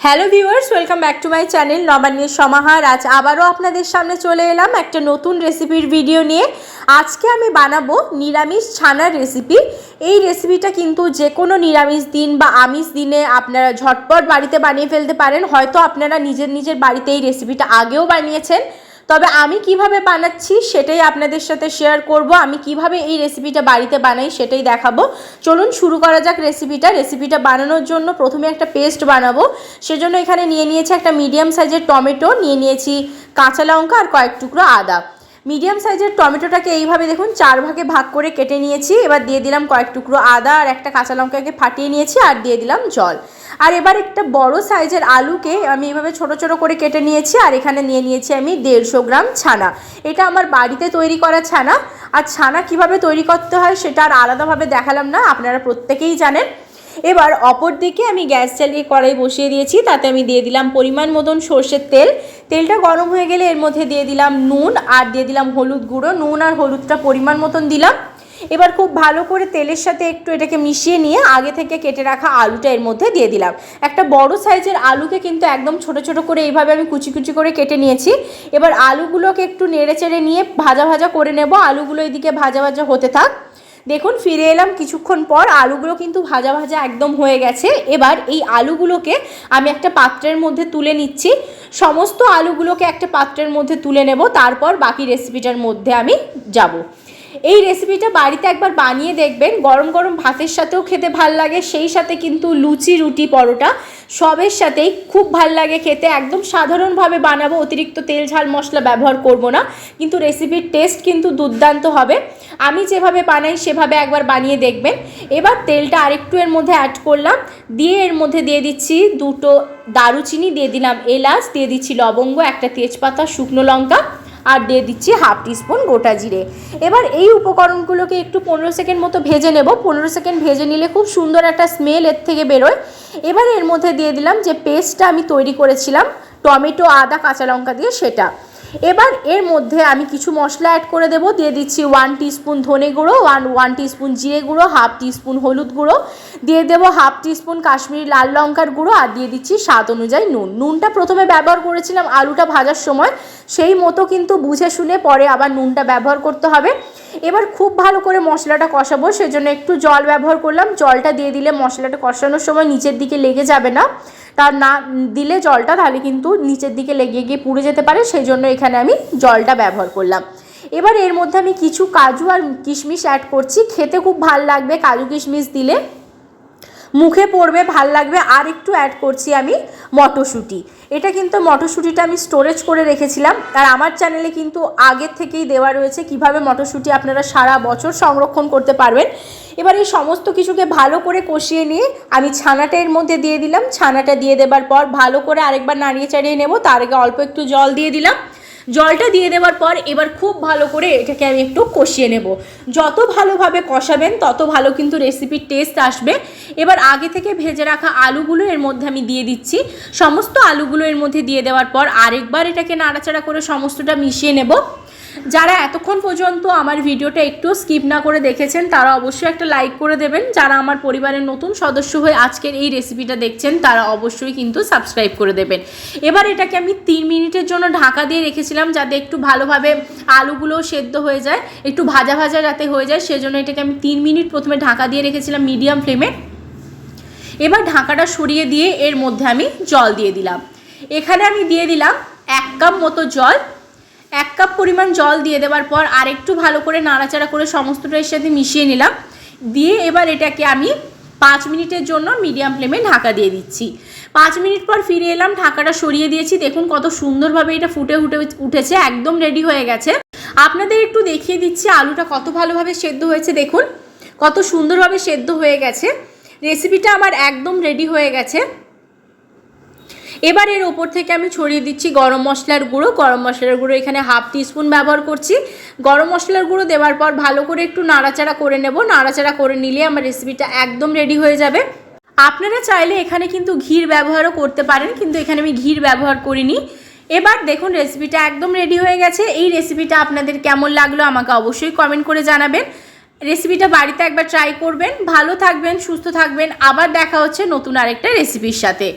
Hello viewers welcome back to my channel নবান্নের সমাহার আজ আবারও আপনাদের সামনে চলে এলাম একটা নতুন রেসিপির ভিডিও নিয়ে। আজকে আমি বানাবো নিরামিষ ছানার রেসিপি এই রেসিপিটা কিন্তু যে কোনো নিরামিষ দিন বা আমিষ দিনে আপনারা ঝটপট বাড়িতে বানিয়ে ফেলতে পারেন। হয়তো আপনারা নিজের নিজের বাড়িতে এই রেসিপিটা আগেও বানিয়েছেন। তবে আমি কীভাবে বানাচ্ছি সেটাই আপনাদের সাথে শেয়ার করব। আমি কীভাবে এই রেসিপিটা বাড়িতে বানাই সেটাই দেখাবো। চলুন শুরু করা যাক রেসিপিটা রেসিপিটা বানানোর জন্য প্রথমে একটা পেস্ট বানাবো। সেজন্য এখানে নিয়ে নিয়েছি একটা মিডিয়াম সাইজের টমেটো, নিয়ে নিয়েছি কাঁচা লঙ্কা আর কয়েক টুকরো আদা। মিডিয়াম সাইজের টমেটোটাকে এইভাবে দেখুন, চার ভাগে ভাগ করে কেটে নিয়েছি। এবার দিয়ে দিলাম কয়েক টুকরো আদা আর একটা কাঁচা লঙ্কাকে ফাটিয়ে নিয়েছি আর দিয়ে দিলাম জল। আর এবার একটা বড় সাইজের আলুকে আমি এভাবে ছোট ছোট করে কেটে নিয়েছি আর এখানে নিয়ে নিয়েছি আমি দেড়শো গ্রাম ছানা। এটা আমার বাড়িতে তৈরি করা ছানা। আর ছানা কীভাবে তৈরি করতে হয় সেটা আর আলাদাভাবে দেখালাম না, আপনারা প্রত্যেকেই জানেন। এবার অপর দিকে আমি গ্যাস চালিয়ে কড়াই বসিয়ে দিয়েছি, তাতে আমি দিয়ে দিলাম পরিমাণ মতন সর্ষের তেল। তেলটা গরম হয়ে গেলে এর মধ্যে দিয়ে দিলাম নুন আর দিয়ে দিলাম হলুদ গুঁড়ো। নুন আর হলুদটা পরিমাণ মতন দিলাম। এবার খুব ভালো করে তেলের সাথে একটু এটাকে মিশিয়ে নিয়ে আগে থেকে কেটে রাখা আলুটা এর মধ্যে দিয়ে দিলাম। একটা বড় সাইজের আলুকে কিন্তু একদম ছোট ছোট করে এইভাবে আমি কুচি কুচি করে কেটে নিয়েছি। এবার আলুগুলোকে একটু নেড়ে চেড়ে নিয়ে ভাজা ভাজা করে নেব। আলুগুলো এদিকে ভাজা ভাজা হতে থাক। দেখুন, ফিরে এলাম কিছুক্ষণ পর, আলুগুলো কিন্তু ভাজা ভাজা একদম হয়ে গেছে। এবার এই আলুগুলোকে আমি একটা পাত্রের মধ্যে তুলে নিচ্ছি। সমস্ত আলুগুলোকে একটা পাত্রের মধ্যে তুলে নেব, তারপর বাকি রেসিপিটার মধ্যে আমি যাব। এই রেসিপিটা বাড়িতে একবার বানিয়ে দেখবেন, গরম গরম ভাতের সাথেও খেতে ভালো লাগে, সেই সাথে কিন্তু লুচি, রুটি, পরোটা সবের সাথেই খুব ভালো লাগে খেতে। একদম সাধারণভাবে বানাবো, অতিরিক্ত তেল, ঝাল, মশলা ব্যবহার করব না। কিন্তু রেসিপির টেস্ট কিন্তু দুর্দান্ত হবে। আমি যেভাবে বানাই, সেভাবে একবার বানিয়ে দেখবেন। এবার তেলটা আরেকটু এর মধ্যে অ্যাড করলাম। দিয়ে এর মধ্যে দিয়ে দিচ্ছি দুটো দারুচিনি, দিয়ে দিলাম এলাচ, দিয়ে দিচ্ছি লবঙ্গ, একটা তেজপাতা, শুকনো লঙ্কা। আর দিয়ে দিচ্ছি হাফ টিস্পুন গোটা জিরে। এবার এই উপকরণগুলোকে একটু পনেরো সেকেন্ড মতো ভেজে নেব। পনেরো সেকেন্ড ভেজে নিলে খুব সুন্দর একটা স্মেল এর থেকে বেরোয়। এবার এর মধ্যে দিয়ে দিলাম যে পেস্টটা আমি তৈরি করেছিলাম, টমেটো, আদা, কাঁচা লঙ্কা দিয়ে সেটা। এবার এর মধ্যে আমি কিছু মশলা অ্যাড করে দেবো। দিয়ে দিচ্ছি ওয়ান টিস্পুন ধনে গুঁড়ো ওয়ান ওয়ান টিস্পুন জিরে গুঁড়ো হাফ টিস্পুন হলুদ গুঁড়ো। দিয়ে দেবো হাফ টিস্পুন কাশ্মীরি লাল লঙ্কার গুঁড়ো আর দিয়ে দিচ্ছি স্বাদ অনুযায়ী নুন। নুনটা প্রথমে ব্যবহার করেছিলাম আলুটা ভাজার সময়। সেই মতো কিন্তু বুঝে শুনে পরে আবার নুনটা ব্যবহার করতে হবে। এবার খুব ভালো করে মশলাটা কষাবো, সেজন্য একটু জল ব্যবহার করলাম। জলটা দিয়ে দিলে মশলাটা কষানোর সময় নিচের দিকে লেগে যাবে না। তার না দিলে জলটা তাহলে কিন্তু নিচের দিকে লেগে গিয়ে পুড়ে যেতে পারে সেই জন্য এখানে আমি জলটা ব্যবহার করলাম। এবার এর মধ্যে আমি কিছু কাজু আর কিশমিশ অ্যাড করছি, খেতে খুব ভালো লাগবে, কাজু কিশমিশ দিলে। মুখে পড়বে, ভালো লাগবে। আর একটু অ্যাড করছি আমি মটরশুঁটি। এটা কিন্তু মটরশুঁটিটা আমি স্টোরেজ করে রেখেছিলাম। আর আমার চ্যানেলে কিন্তু আগের থেকেই দেওয়া রয়েছে কীভাবে মটরশুঁটি আপনারা সারা বছর সংরক্ষণ করতে পারবেন। এবার এই সমস্ত কিছুকে ভালো করে কষিয়ে নিয়ে আমি ছানাটা এর মধ্যে দিয়ে দিলাম। ছানাটা দিয়ে দেবার পর ভালো করে আরেকবার নাড়িয়ে চাড়িয়ে নেব। তার আগে অল্প একটু জল দিয়ে দিলাম। জলটা দিয়ে দেওয়ার পর এবার খুব ভালো করে এটাকে আমি একটু কষিয়ে নেব। যত ভালোভাবে কষাবেন, তত ভালো কিন্তু রেসিপির টেস্ট আসবে। এবার আগে থেকে ভেজে রাখা আলুগুলো এর মধ্যে আমি দিয়ে দিচ্ছি। সমস্ত আলুগুলো এর মধ্যে দিয়ে দেওয়ার পর আরেকবার এটাকে নাড়াচাড়া করে সমস্তটা মিশিয়ে নেব। যারা এতক্ষণ পর্যন্ত আমার ভিডিওটা একটু স্কিপ না করে দেখেছেন, তারা অবশ্যই একটা লাইক করে দেবেন। যারা আমার পরিবারের নতুন সদস্য হয়ে আজকের এই রেসিপিটা দেখছেন, তারা অবশ্যই কিন্তু সাবস্ক্রাইব করে দেবেন। এবার এটাকে আমি তিন মিনিটের জন্য ঢাকা দিয়ে রেখেছিলাম, যাতে একটু ভালোভাবে আলুগুলো সেদ্ধ হয়ে যায়, একটু ভাজা ভাজা যাতে হয়ে যায়, সেজন্য এটাকে আমি তিন মিনিট প্রথমে ঢাকা দিয়ে রেখেছিলাম মিডিয়াম ফ্লেমে এবার ঢাকাটা সরিয়ে দিয়ে এর মধ্যে আমি জল দিয়ে দিলাম। এখানে আমি দিয়ে দিলাম এক কাপ মতো জল এক কাপ পরিমাণ জল দিয়ে দেওয়ার পর আরেকটু ভালো করে নাড়াচাড়া করে সমস্তটা এর সাথে মিশিয়ে নিলাম। দিয়ে এবার এটাকে আমি পাঁচ মিনিটের জন্য মিডিয়াম ফ্লেমে ঢাকা দিয়ে দিচ্ছি। পাঁচ মিনিট পর ফিরে এলাম, ঢাকাটা সরিয়ে দিয়েছি। দেখুন কত সুন্দরভাবে এটা ফুটে ফুটে উঠেছে, একদম রেডি হয়ে গেছে। আপনাদের একটু দেখিয়ে দিচ্ছি আলুটা কত ভালোভাবে সেদ্ধ হয়েছে। দেখুন কত সুন্দরভাবে সেদ্ধ হয়ে গেছে। রেসিপিটা আমার একদম রেডি হয়ে গেছে। এবার এর ওপর থেকে আমি ছড়িয়ে দিচ্ছি গরম মশলার গুঁড়ো। গরম মশলার গুঁড়ো এখানে হাফ টিস্পুন ব্যবহার করছি। গরম মশলার গুঁড়ো দেওয়ার পর ভালো করে একটু নাড়াচাড়া করে নেব। নাড়াচাড়া করে নিলে আমার রেসিপিটা একদম রেডি হয়ে যাবে। আপনারা চাইলে এখানে কিন্তু ঘির ব্যবহারও করতে পারেন, কিন্তু এখানে আমি ঘির ব্যবহার করিনি। এবার দেখুন রেসিপিটা একদম রেডি হয়ে গেছে। এই রেসিপিটা আপনাদের কেমন লাগল আমাকে অবশ্যই কমেন্ট করে জানাবেন। রেসিপিটা বাড়িতে একবার ট্রাই করবেন। ভালো থাকবেন, সুস্থ থাকবেন। আবার দেখা হচ্ছে নতুন আরেকটা রেসিপির সাথে।